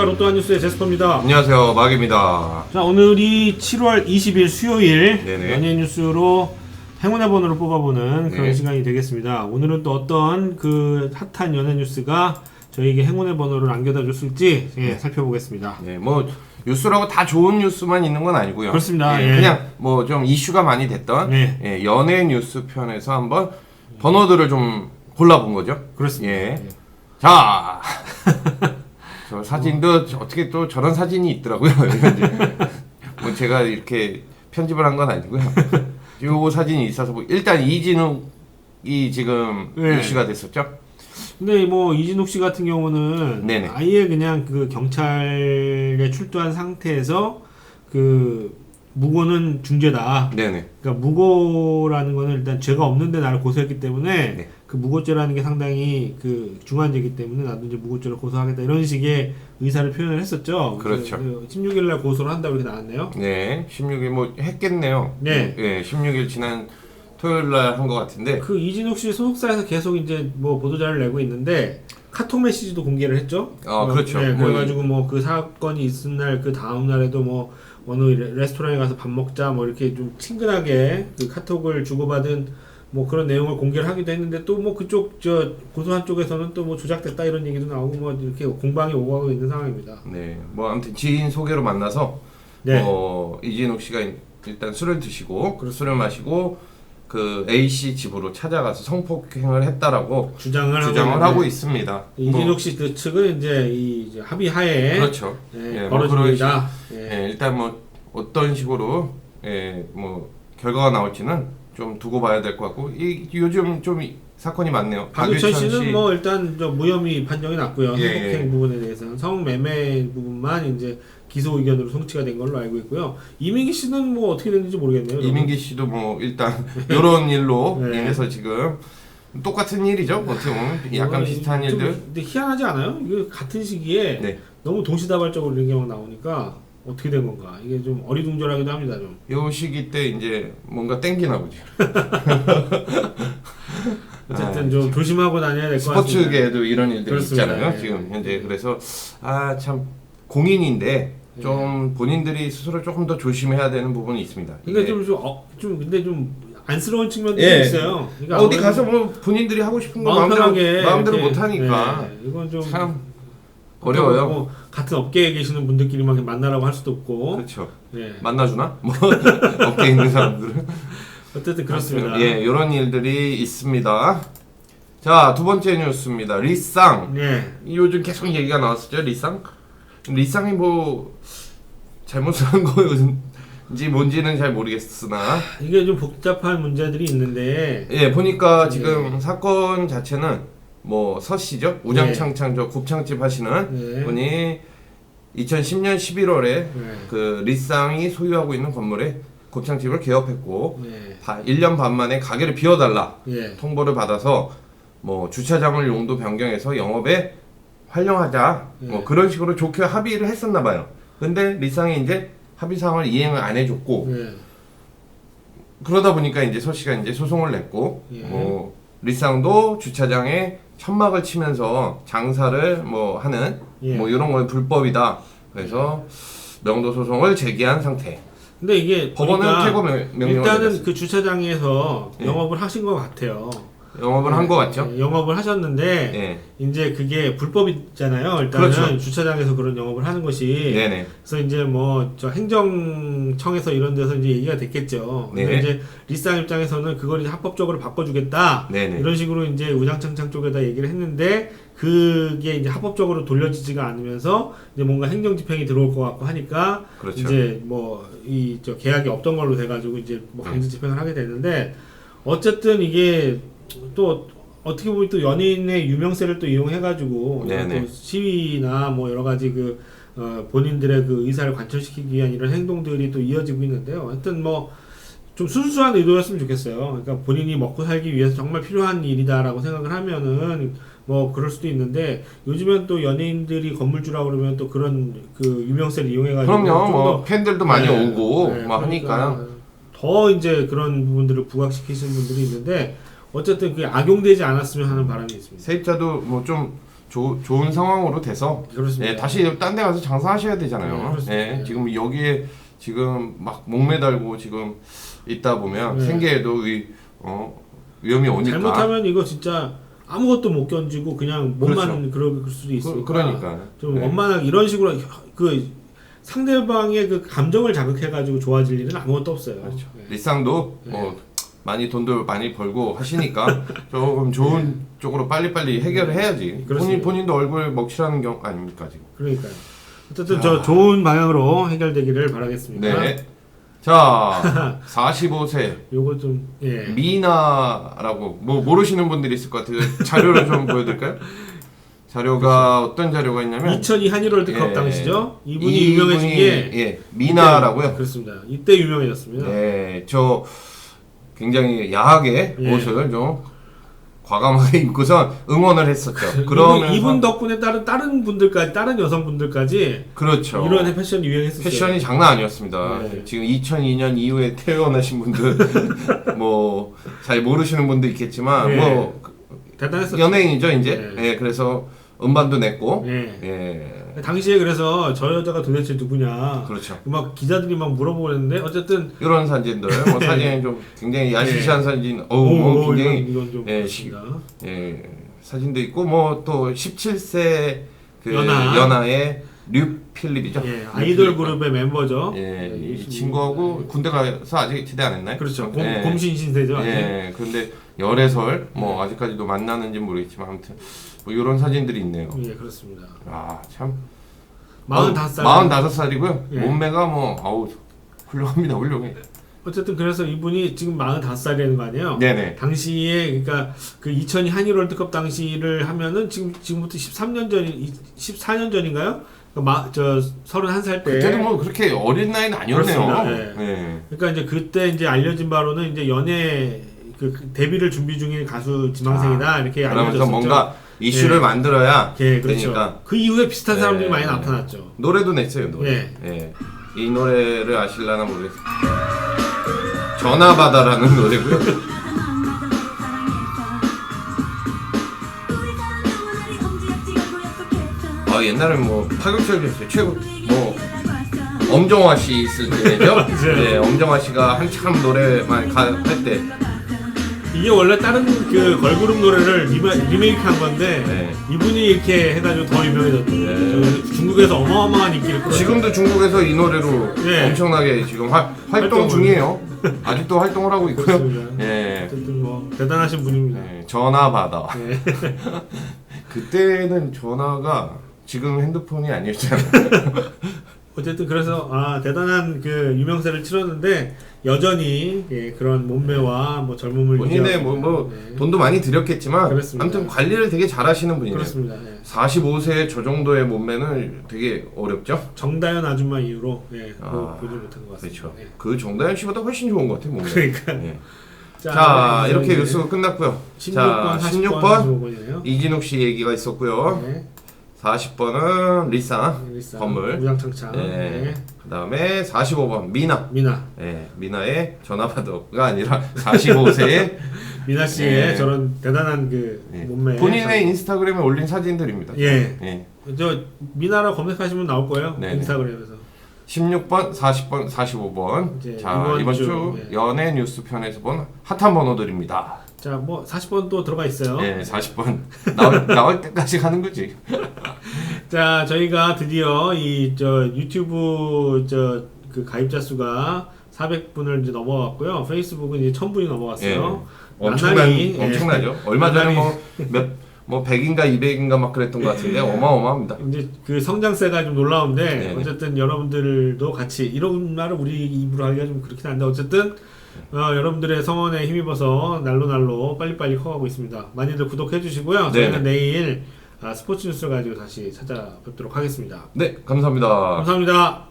안녕하십니까 로또한 뉴스의 제스퍼입니다. 안녕하세요 마기입니다. 자 오늘이 7월 20일 수요일 네네. 연예 뉴스로 행운의 번호를 뽑아보는 그런 네. 시간이 되겠습니다. 오늘은 또 어떤 그 핫한 연예 뉴스가 저에게 행운의 번호를 안겨다 줬을지 예, 살펴보겠습니다. 네, 뭐 뉴스라고 다 좋은 뉴스만 있는 건 아니고요. 그렇습니다. 예, 예. 그냥 뭐 좀 이슈가 많이 됐던 네. 예, 연예 뉴스 편에서 한번 번호들을 좀 골라본 거죠. 그렇습니다. 예. 자, 저 사진도 어떻게 또 저런 사진이 있더라고요. 뭐 제가 이렇게 편집을 한 건 아니고요. 요 사진이 있어서 뭐 일단 이진욱이 지금 네. 이슈가 됐었죠. 근데 뭐 이진욱 씨 같은 경우는 네네. 아예 그냥 그 경찰에 출두한 상태에서 그 무고는 중죄다. 네네. 그러니까 무고라는 거는 일단 죄가 없는데 나를 고소했기 때문에 네. 그 무고죄라는 게 상당히 그 중한죄이기 때문에 나도 이제 무고죄를 고소하겠다 이런 식의 의사를 표현을 했었죠. 그렇죠. 16일 날 고소를 한다고 이렇게 나왔네요. 네, 16일 뭐 했겠네요. 네. 예, 16일 지난 토요일 날 한 것 같은데. 그 이진욱 씨 소속사에서 계속 이제 뭐 보도자를 내고 있는데 카톡 메시지도 공개를 했죠. 아, 그렇죠. 네, 뭐 그래가지고 뭐 그 사건이 있은 날 그 다음 날에도 뭐 어느 레- 레스토랑에 가서 밥 먹자 뭐 이렇게 좀 친근하게 그 카톡을 주고받은 뭐 그런 내용을 공개를 하기도 했는데 또 뭐 그쪽 저 고소한 쪽에서는 또 뭐 조작됐다 이런 얘기도 나오고 뭐 이렇게 공방이 오고 가고 있는 상황입니다. 네, 뭐 아무튼 지인 소개로 만나서 네. 어, 이진욱 씨가 일단 술을 드시고 그 술을 마시고 그 A 씨 집으로 찾아가서 성폭행을 했다라고 주장을 주장을 하고, 하고 있습니다. 뭐, 이진욱 씨 그 측은 이제 이 합의하에 그렇죠. 예, 예, 뭐 그런 일이다. 예. 예, 일단 뭐 어떤 식으로 예, 뭐 결과가 나올지는 좀 두고 봐야 될 것 같고 이 요즘 좀 이- 사건이 많네요. 박유천 씨는 씨- 뭐 일단 저 무혐의 판정이 났고요. 예, 성폭행 예. 부분에 대해서는 성매매 부분만 이제 기소 의견으로 송치가 된 걸로 알고 있고요. 이민기 씨는 뭐 어떻게 됐는지 모르겠네요. 이민기 씨도 뭐 일단 이런 일로 네. 인해서 지금 똑같은 일이죠. 어떻게 보면 약간 이거는 비슷한 좀 일들. 근데 희한하지 않아요? 이거 같은 시기에 네. 너무 동시다발적으로 이런 경우가 나오니까 어떻게 된 건가? 이게 좀 어리둥절하기도 합니다. 좀. 요 시기 때 이제 뭔가 땡기나 보지. 어쨌든 아, 좀 조심하고 다녀야 될 것 같습니다. 스포츠계에도 이런 일들이 그렇습니다. 있잖아요. 예. 지금 현재 그래서 아 참 공인인데 예. 좀 본인들이 스스로 조금 더 조심해야 되는 부분이 있습니다. 그러니까 이게 좀, 좀, 어, 좀 근데 좀 안쓰러운 측면도 예. 있어요. 그러니까 어디 아무래도 가서 뭐 본인들이 하고 싶은 거 마음 마음대로 편하게 마음대로 이렇게, 못 하니까 네, 이건 좀 참 어려워요. 뭐 같은 업계에 계시는 분들끼리만 만나라고 할 수도 없고. 그렇죠. 예. 만나주나? 뭐 업계 있는 사람들은 어쨌든 그렇습니다. 예, 이런 일들이 있습니다. 자, 두 번째 뉴스입니다. 리쌍. 네. 요즘 계속 얘기가 나왔었죠, 리쌍. 리쌍이 뭐 잘못한 거인지 뭔지는 잘 모르겠으나 이게 좀 복잡한 문제들이 있는데 예, 보니까 네. 지금 사건 자체는 뭐 서씨죠. 우장창창 저 곱창집 하시는 네. 분이 2010년 11월에 네. 그 리쌍이 소유하고 있는 건물에 곱창집을 개업했고 네. 다 1년 반 만에 가게를 비워달라 예. 통보를 받아서 뭐 주차장을 용도 변경해서 영업에 활용하자 뭐 네. 그런 식으로 좋게 합의를 했었나 봐요. 근데 리쌍이 이제 합의 사항을 이행을 안 해줬고 예. 그러다 보니까 이제 서 씨가 이제 소송을 냈고 예. 뭐 리쌍도 주차장에 천막을 치면서 장사를 뭐 하는 예. 뭐 이런 건 불법이다. 그래서 명도 소송을 제기한 상태. 근데 이게 법원은 보니까 퇴거 명- 명령을 일단은 내렸어요. 그 주차장에서 예. 영업을 하신 것 같아요. 영업을 한 거 같죠? 예, 영업을 하셨는데 예. 이제 그게 불법이잖아요. 일단은 그렇죠. 주차장에서 그런 영업을 하는 것이 네네. 그래서 이제 뭐 저 행정청에서 이런 데서 이제 얘기가 됐겠죠. 근데 네. 이제 리쌍 입장에서는 그걸 이제 합법적으로 바꿔주겠다. 네네. 이런 식으로 이제 우장창창 쪽에다 얘기를 했는데 그게 이제 합법적으로 돌려지지가 않으면서 이제 뭔가 행정 집행이 들어올 것 같고 하니까 그렇죠. 이제 뭐 이 저 계약이 없던 걸로 돼가지고 이제 뭐 강제 집행을 하게 되는데 어쨌든 이게 또 어떻게 보면 또 연예인의 유명세를 또 이용해가지고 네네. 또 시위나 뭐 여러 가지 그 어, 본인들의 그 의사를 관철시키기 위한 이런 행동들이 또 이어지고 있는데요. 하여튼 뭐 좀 순수한 의도였으면 좋겠어요. 그러니까 본인이 먹고 살기 위해서 정말 필요한 일이다라고 생각을 하면은 뭐 그럴 수도 있는데 요즘엔 또 연예인들이 건물주라 그러면 또 그런 그 유명세를 이용해가지고 그럼요. 좀뭐더 팬들도 많이 네, 오고 네, 뭐 그러니까 하니까요. 더 이제 그런 부분들을 부각시키시는 분들이 있는데 어쨌든 그게 악용되지 않았으면 하는 바람이 있습니다. 세입자도 뭐좀 조, 좋은 상황으로 돼서 그렇습니다. 예, 다시 딴 데 가서 장사하셔야 네, 되잖아요. 그렇습니다. 예, 네. 지금 여기에 지금 막 목매달고 지금 있다 보면 네. 생계에도 위, 어, 위험이 오니까. 잘못하면 이거 진짜 아무것도 못 견디고 그냥 몸만 그럴 수도 있으니까 그, 그러니까. 좀 네. 원만하게 이런 식으로 그 상대방의 그 감정을 자극해가지고 좋아질 일은 아무것도 없어요. 그렇죠. 네. 리쌍도 네. 뭐 많이 돈도 많이 벌고 하시니까 조금 좋은 쪽으로 빨리빨리 해결을 해야지. 본인 네. 그렇습니다. 본인도 얼굴 먹칠하는 경 아닙니까 지금. 그러니까요. 어쨌든 자. 저 좋은 방향으로 해결되기를 바라겠습니다. 네. 자, 45세 요거 좀 예. 미나라고 뭐 모르시는 분들이 있을 것 같아요. 자료를 좀 보여드릴까요? 자료가 어떤 자료가 있냐면 2002 한일 월드컵 예. 당시죠. 이분이 이분이, 유명해진 게 예 미나라고요. 그렇습니다. 이때 유명해졌습니다. 네, 저 굉장히 야하게 예. 옷을 좀 과감하게 입고선 응원을 했었죠. 이분, 그러면서 이분 덕분에 다른 다른 분들까지 다른 여성분들까지 그렇죠. 이런 패션이 유행했었어요. 패션이 장난 아니었습니다. 네. 지금 2002년 이후에 태어나신 분들 뭐 잘 모르시는 분도 있겠지만 네. 뭐 대단했었죠. 연예인이죠 이제. 네. 예, 그래서 음반도 냈고. 예. 예. 당시에 그래서 저 여자가 도대체 누구냐 그렇죠. 막 기자들이 막 물어보고 그랬는데 어쨌든 이런 사진들, 뭐 네. 사진이 좀 굉장히 야시시한 사진, 어우, 오, 뭐 오, 굉장히 이건, 이건 좀 예, 그렇습니다. 예, 사진도 있고 뭐 또 17세 그 연하. 연하 의 류 필립이죠. 예, 류 아이돌. 그룹의 멤버죠. 예, 네, 이 친구하고 군대 가서 아직 제대 안 했나요? 그렇죠. 곰, 예. 곰신신세죠. 아직. 예, 그런데 열애설 뭐 아직까지도 만나는지 모르겠지만 아무튼 뭐 이런 사진들이 있네요. 예, 그렇습니다. 아, 참 45살. 45살이고요. 예. 몸매가 뭐 아우 훌륭합니다. 훌륭해. 어쨌든 그래서 이분이 지금 45살이라는 거 아니에요. 네, 네. 당시에 그러니까 그 2002 한일 월드컵 당시를 하면은 지금 지금부터 13년 전이 14년 전인가요? 그러니까 마, 저 31살 때 그때도 뭐 그렇게 어린 나이는 아니었네요. 그렇습니다. 예. 그러니까 이제 그때 이제 알려진 바로는 이제 연애 그, 그 데뷔를 준비 중인 가수 지망생이다 이렇게 아, 그러면서 알려졌었죠. 뭔가 이슈를 예. 만들어야 예, 그렇죠. 되니까 그 이후에 비슷한 사람들이 예. 많이 나타났죠. 노래도 냈어요. 노래. 예. 예. 이 노래를 아실라나 모르겠어요. 전화 받아라는 노래고요. 아 옛날에 뭐 파격적이었어요. 최고 뭐 엄정화 씨 있을 때죠. 네, 엄정화 씨가 한참 노래만 할 때. 이게 원래 다른 그 걸그룹 노래를 리메, 리메이크한 건데 네. 이분이 이렇게 해가지고 더 유명해졌던 거예요. 네. 저 중국에서 어마어마한 인기를 끌었죠. 지금도 중국에서 이 노래로 예. 엄청나게 지금 화, 활동 활동을- 중이에요. 아직도 활동을 하고 있고요. 그렇습니다. 예. 어쨌든 뭐 대단하신 분입니다. 네, 전화 받아. 네. 그때는 전화가 지금 핸드폰이 아니었잖아요. 어쨌든 그래서 아 대단한 그 유명세를 치렀는데 여전히 예, 그런 몸매와 뭐 젊음을 본인의 뭐, 뭐 네. 돈도 많이 들였겠지만 그렇습니다. 아무튼 관리를 되게 잘하시는 분이네요. 그렇습니다. 예. 45세의 저 정도의 몸매는 되게 어렵죠. 정다현 아줌마 이후로 예, 아, 뭐 보지 못한 것 같습니다. 그렇죠. 예. 그 정다현 씨보다 훨씬 좋은 것 같아요. 몸매. 그러니까 예. 자, 이렇게 뉴스가 끝났고요. 16번, 자, 40번, 16번 45번이네요. 이진욱 씨 얘기가 있었고요. 네. 40번은 리쌍. 일산, 건물. 우장창창. 네. 네. 그 다음에 45번 미나. 미나. 예, 미나의 전화받아가 아니라 45세의 미나 씨의 네. 저런 대단한 그 예, 몸매. 본인의 인스타그램에 올린 사진들입니다. 예. 예. 저 미나라 검색하시면 나올 거예요. 네네. 인스타그램에서. 16번, 40번, 45번. 이제 자, 이번 이번, 주, 주, 예. 연예 뉴스 편에서 본 핫한 번호들입니다. 자, 뭐 40번 또 들어가 있어요. 예, 40번. 나올, 나올 때까지 가는 거지. 자, 저희가 드디어 이 저 유튜브 저 그 가입자 수가 400분을 이제 넘어갔고요. 페이스북은 이제 1000분이 넘어갔어요. 엄청난, 나날이, 예. 엄청나죠. 얼마 전에 나날이- 뭐, 몇, 뭐 100인가 200인가 막 그랬던 것 같은데 어마어마합니다. 이제 그 성장세가 좀 놀라운데 네네. 어쨌든 여러분들도 같이 이런 말을 우리 입으로 하기가 좀 그렇긴 한데 어쨌든 어, 여러분들의 성원에 힘입어서 날로 날로 빨리빨리 커가고 있습니다. 많이들 구독해 주시고요. 저희는 네네. 내일 아, 스포츠 뉴스를 가지고 다시 찾아뵙도록 하겠습니다. 네, 감사합니다. 감사합니다.